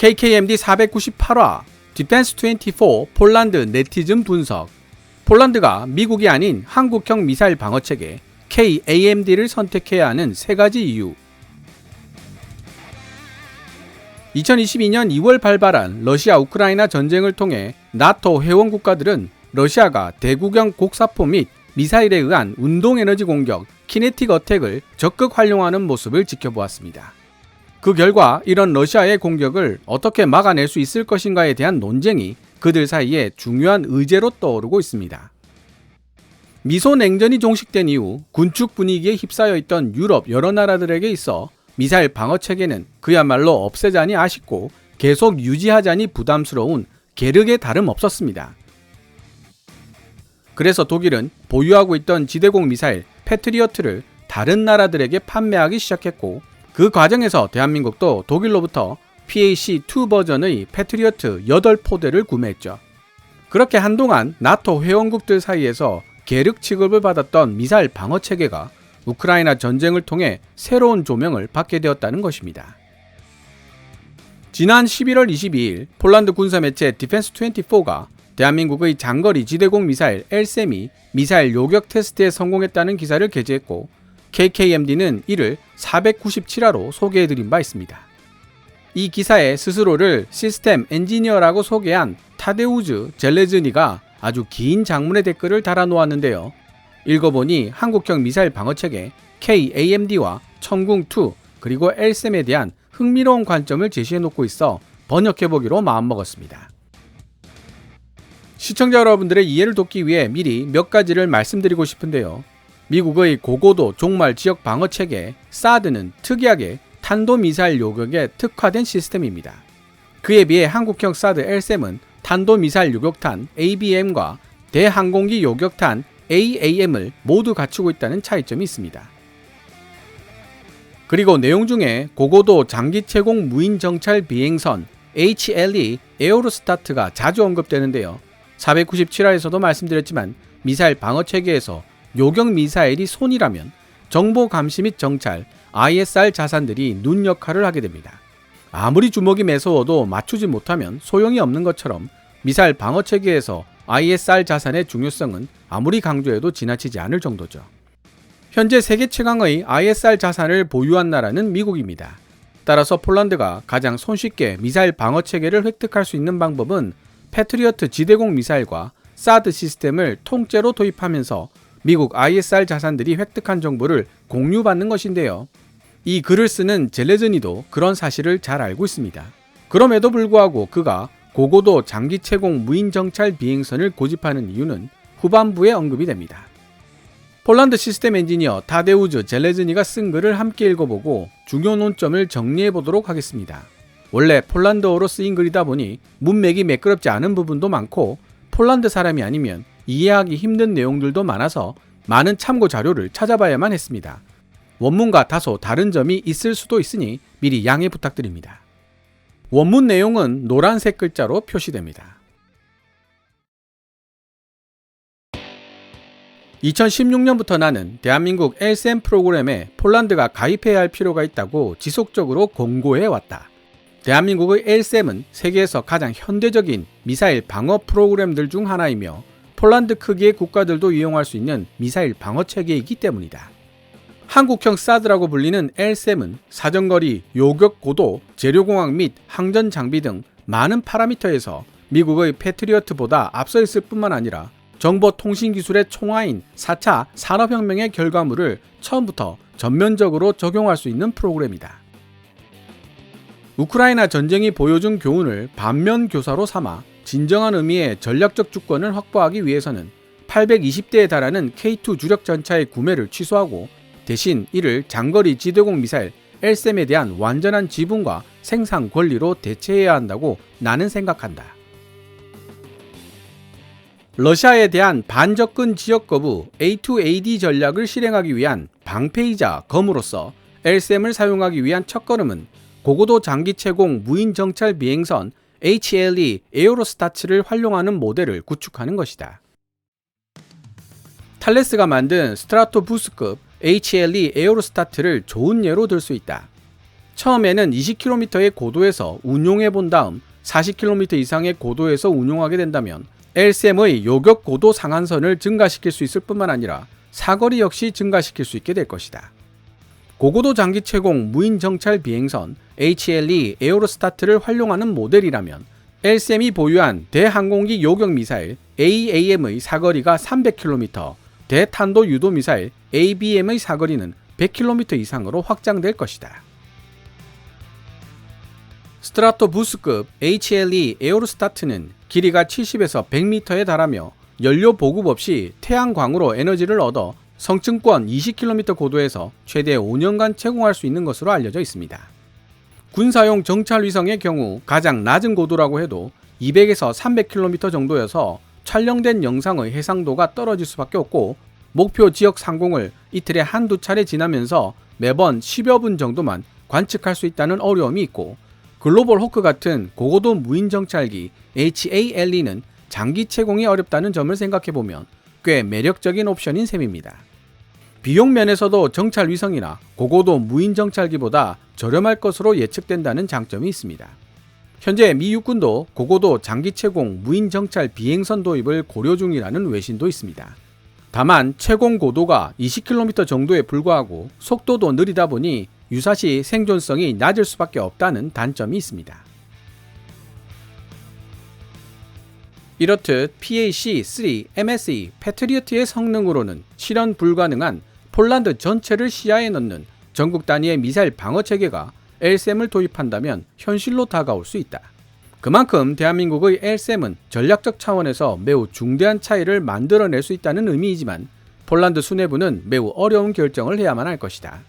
KKMD 498화 디펜스 24 폴란드 네티즌 분석 폴란드가 미국이 아닌 한국형 미사일 방어 체계 KAMD를 선택해야 하는 세 가지 이유 2022년 2월 발발한 러시아 우크라이나 전쟁을 통해 나토 회원 국가들은 러시아가 대구경 곡사포 및 미사일에 의한 운동 에너지 공격 키네틱 어택을 적극 활용하는 모습을 지켜보았습니다. 그 결과 이런 러시아의 공격을 어떻게 막아낼 수 있을 것인가에 대한 논쟁이 그들 사이에 중요한 의제로 떠오르고 있습니다. 미소 냉전이 종식된 이후 군축 분위기에 휩싸여 있던 유럽 여러 나라들에게 있어 미사일 방어 체계는 그야말로 없애자니 아쉽고 계속 유지하자니 부담스러운 계륵에 다름 없었습니다. 그래서 독일은 보유하고 있던 지대공 미사일 패트리어트를 다른 나라들에게 판매하기 시작했고 그 과정에서 대한민국도 독일로부터 PAC2 버전의 패트리어트 8포대를 구매했죠. 그렇게 한동안 나토 회원국들 사이에서 계륵 취급을 받았던 미사일 방어 체계가 우크라이나 전쟁을 통해 새로운 조명을 받게 되었다는 것입니다. 지난 11월 22일 폴란드 군사 매체 디펜스 24가 대한민국의 장거리 지대공 미사일 엘셈이 미사일 요격 테스트에 성공했다는 기사를 게재했고 KKMD는 이를 497화로 소개해드린 바 있습니다. 이 기사에 스스로를 시스템 엔지니어라고 소개한 타데우즈 젤레즈니가 아주 긴 장문의 댓글을 달아놓았는데요. 읽어보니 한국형 미사일 방어체계 KAMD와 천궁2 그리고 엘셈에 대한 흥미로운 관점을 제시해놓고 있어 번역해보기로 마음먹었습니다. 시청자 여러분들의 이해를 돕기 위해 미리 몇 가지를 말씀드리고 싶은데요. 미국의 고고도 종말 지역 방어 체계 사드는 특이하게 탄도미사일 요격에 특화된 시스템입니다. 그에 비해 한국형 사드 LSM은 탄도미사일 요격탄 ABM과 대항공기 요격탄 AAM을 모두 갖추고 있다는 차이점이 있습니다. 그리고 내용 중에 고고도 장기 채공 무인 정찰 비행선 HLE 에어로스타트가 자주 언급되는데요. 497화에서도 말씀드렸지만 미사일 방어 체계에서 요격 미사일이 손이라면 정보 감시 및 정찰, ISR 자산들이 눈 역할을 하게 됩니다. 아무리 주먹이 매서워도 맞추지 못하면 소용이 없는 것처럼 미사일 방어 체계에서 ISR 자산의 중요성은 아무리 강조해도 지나치지 않을 정도죠. 현재 세계 최강의 ISR 자산을 보유한 나라는 미국입니다. 따라서 폴란드가 가장 손쉽게 미사일 방어 체계를 획득할 수 있는 방법은 패트리어트 지대공 미사일과 사드 시스템을 통째로 도입하면서 미국 ISR 자산들이 획득한 정보를 공유받는 것인데요. 이 글을 쓰는 젤레즈니도 그런 사실을 잘 알고 있습니다. 그럼에도 불구하고 그가 고고도 장기 채공 무인 정찰 비행선을 고집하는 이유는 후반부에 언급이 됩니다. 폴란드 시스템 엔지니어 타데우즈 젤레즈니가 쓴 글을 함께 읽어보고 중요 논점을 정리해 보도록 하겠습니다. 원래 폴란드어로 쓰인 글이다 보니 문맥이 매끄럽지 않은 부분도 많고 폴란드 사람이 아니면 이해하기 힘든 내용들도 많아서 많은 참고 자료를 찾아봐야만 했습니다. 원문과 다소 다른 점이 있을 수도 있으니 미리 양해 부탁드립니다. 원문 내용은 노란색 글자로 표시됩니다. 2016년부터 나는 대한민국 LSM 프로그램에 폴란드가 가입해야 할 필요가 있다고 지속적으로 공고해 왔다. 대한민국의 LSM은 세계에서 가장 현대적인 미사일 방어 프로그램들 중 하나이며 폴란드 크기의 국가들도 이용할 수 있는 미사일 방어 체계이기 때문이다. 한국형 사드라고 불리는 L7은 사정거리, 요격 고도, 재료공학 및 항전 장비 등 많은 파라미터에서 미국의 패트리어트보다 앞서 있을 뿐만 아니라 정보통신기술의 총화인 4차 산업혁명의 결과물을 처음부터 전면적으로 적용할 수 있는 프로그램이다. 우크라이나 전쟁이 보여준 교훈을 반면 교사로 삼아 진정한 의미의 전략적 주권을 확보하기 위해서는 820대에 달하는 K2 주력 전차의 구매를 취소하고 대신 이를 장거리 지대공 미사일 엘셈에 대한 완전한 지분과 생산 권리로 대체해야 한다고 나는 생각한다. 러시아에 대한 반접근 지역 거부 A2AD 전략을 실행하기 위한 방패이자 검으로서 엘셈을 사용하기 위한 첫걸음은 고고도 장기 채공 무인 정찰 비행선 HLE 에어로스타츠를 활용하는 모델을 구축하는 것이다. 탈레스가 만든 스트라토 부스급 HLE 에어로스타트를 좋은 예로 들 수 있다. 처음에는 20km의 고도에서 운용해 본 다음 40km 이상의 고도에서 운용하게 된다면 LCM의 요격 고도 상한선을 증가시킬 수 있을 뿐만 아니라 사거리 역시 증가시킬 수 있게 될 것이다. 고고도 장기 채공 무인 정찰 비행선 HLE 에어로스타트를 활용하는 모델이라면 LCM이 보유한 대항공기 요격 미사일 AAM의 사거리가 300km, 대탄도 유도 미사일 ABM의 사거리는 100km 이상으로 확장될 것이다. 스트라토부스급 HLE 에어로스타트는 길이가 70에서 100m에 달하며 연료 보급 없이 태양광으로 에너지를 얻어 성층권 20km 고도에서 최대 5년간 채공할 수 있는 것으로 알려져 있습니다. 군사용 정찰 위성의 경우 가장 낮은 고도라고 해도 200에서 300km 정도여서 촬영된 영상의 해상도가 떨어질 수밖에 없고 목표 지역 상공을 이틀에 한두 차례 지나면서 매번 10여 분 정도만 관측할 수 있다는 어려움이 있고 글로벌 호크 같은 고고도 무인 정찰기 HALE는 장기 채공이 어렵다는 점을 생각해 보면 꽤 매력적인 옵션인 셈입니다. 비용 면에서도 정찰 위성이나 고고도 무인 정찰기보다 저렴할 것으로 예측된다는 장점이 있습니다. 현재 미 육군도 고고도 장기 채공 무인 정찰 비행선 도입을 고려 중이라는 외신도 있습니다. 다만 채공 고도가 20km 정도에 불과하고 속도도 느리다 보니 유사시 생존성이 낮을 수밖에 없다는 단점이 있습니다. 이렇듯 PAC-3 MSE 패트리어트의 성능으로는 실현 불가능한 폴란드 전체를 시야에 넣는 전국 단위의 미사일 방어 체계가 LSM을 도입한다면 현실로 다가올 수 있다. 그만큼 대한민국의 LSM은 전략적 차원에서 매우 중대한 차이를 만들어낼 수 있다는 의미이지만 폴란드 수뇌부는 매우 어려운 결정을 해야만 할 것이다.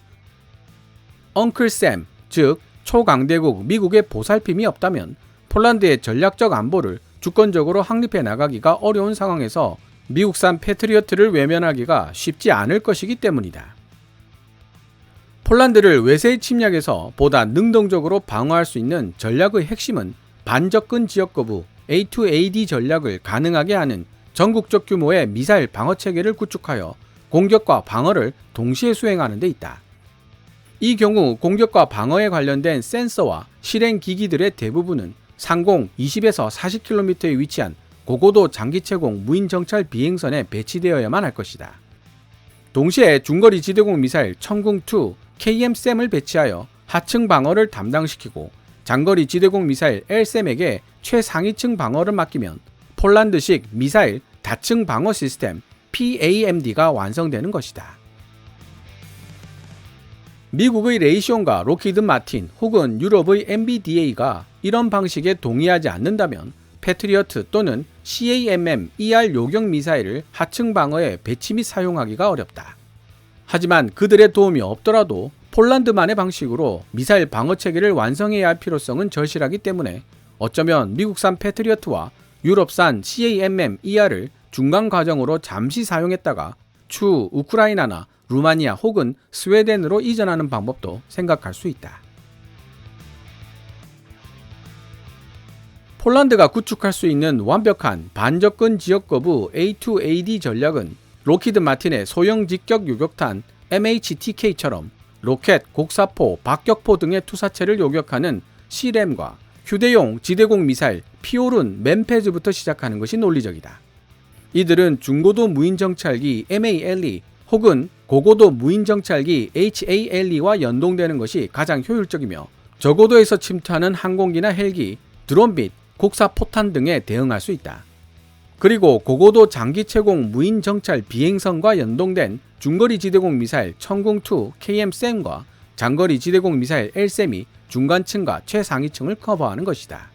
엉클샘, 즉 초강대국 미국의 보살핌이 없다면 폴란드의 전략적 안보를 주권적으로 확립해 나가기가 어려운 상황에서 미국산 패트리어트를 외면하기가 쉽지 않을 것이기 때문이다. 폴란드를 외세의 침략에서 보다 능동적으로 방어할 수 있는 전략의 핵심은 반접근 지역 거부 A2AD 전략을 가능하게 하는 전국적 규모의 미사일 방어 체계를 구축하여 공격과 방어를 동시에 수행하는 데 있다. 이 경우 공격과 방어에 관련된 센서와 실행 기기들의 대부분은 상공 20에서 40km에 위치한 고고도 장기체공 무인 정찰 비행선에 배치되어야만 할 것이다. 동시에 중거리 지대공 미사일 천궁2 KMSM을 배치하여 하층 방어를 담당시키고 장거리 지대공 미사일 LSM에게 최상위층 방어를 맡기면 폴란드식 미사일 다층 방어 시스템 PAMD가 완성되는 것이다. 미국의 레이시온과 로키드 마틴 혹은 유럽의 MBDA가 이런 방식에 동의하지 않는다면 패트리어트 또는 CAMM ER 요격 미사일을 하층 방어에 배치 및 사용하기가 어렵다. 하지만 그들의 도움이 없더라도 폴란드만의 방식으로 미사일 방어 체계를 완성해야 할 필요성은 절실하기 때문에 어쩌면 미국산 패트리어트와 유럽산 CAMM ER을 중간 과정으로 잠시 사용했다가 추후 우크라이나나 루마니아 혹은 스웨덴으로 이전하는 방법도 생각할 수 있다. 폴란드가 구축할 수 있는 완벽한 반접근 지역 거부 A2AD 전략은 로키드 마틴의 소형 직격 유격탄 MHTK처럼 로켓, 곡사포, 박격포 등의 투사체를 요격하는 C램과 휴대용 지대공 미사일 피오룬 맨페즈부터 시작하는 것이 논리적이다. 이들은 중고도 무인 정찰기 MALE 혹은 고고도 무인 정찰기 HALE와 연동되는 것이 가장 효율적이며 저고도에서 침투하는 항공기나 헬기, 드론 및 곡사 포탄 등에 대응할 수 있다. 그리고 고고도 장기 채공 무인 정찰 비행선과 연동된 중거리 지대공 미사일 천궁2 KM-SAM과 장거리 지대공 미사일 LSAM이 중간층과 최상위층을 커버하는 것이다.